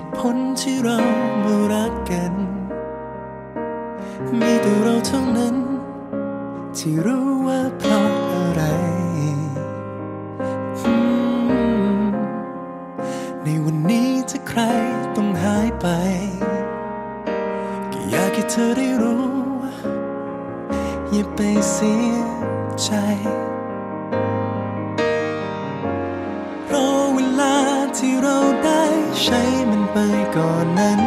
ตุผลที่เรามารักกัน มีแต่เราเท่านั้น ที่รู้ว่าเพราะอะไร ในวันนี้ถ้าใครต้องหายไป ก็อยากให้เธอได้รู้ อย่าไปเสียใจ ใช้มันไปก่อนนั้น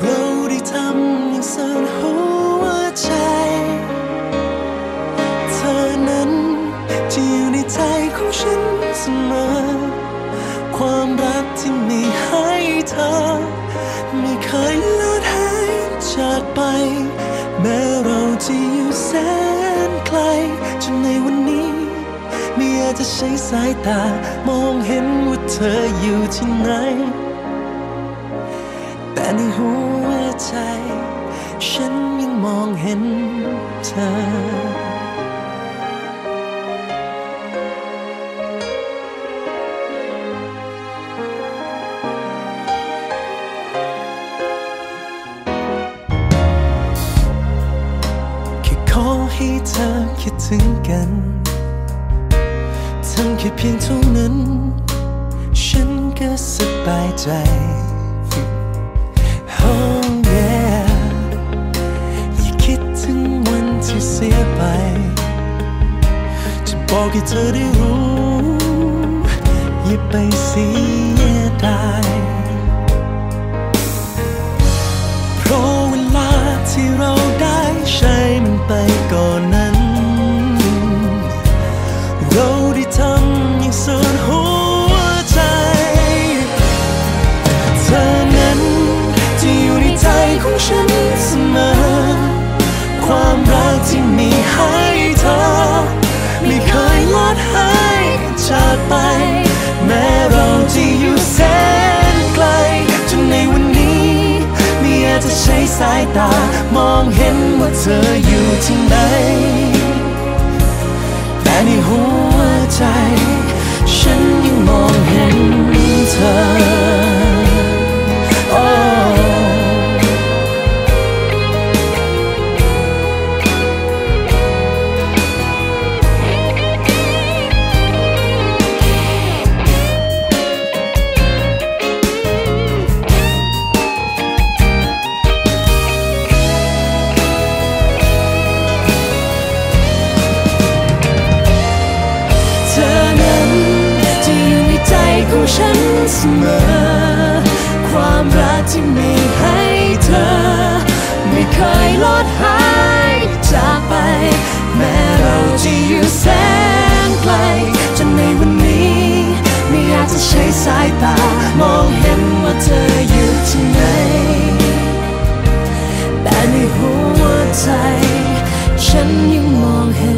เราได้ทำอย่างสุดหัวใจ เธอนั้นจะอยู่ในใจของฉันเสมอ ความรักที่มีให้เธอ ไม่เคยลดหายจากไป แม้เราจะอยู่แสนไกลจนในวันนี้ไม่อา จจะใช้สายตามองเห็นว่าเธออยู่ที่ไหน แต่ในหัวใจ ฉันยังมองเห็นเธอแค่ขอให้เธอคิดถึงกัน ทำแค่เพียงเท่านั้น ฉันก็สบายใจ Oh yeah อย่าคิดถึงวันที่เสียไป จะบอกให้เธอได้รู้อย่าไปเสียดายเพราะเวลาที่เรา แม้เราจะอยู่แสนไกล จนในวันนี้ มีอาจจะใช้สายตา ฉันเสมอ ความรักที่มีให้เธอ ไม่เคยลดหายจากไป แม้เราจะอยู่แสนไกล จนในวันนี้ ไม่อยากจะใช้สายตา มองเห็นว่าเธออยู่ที่ไหนแต่ในหัวใจ ฉันยังมองเห็น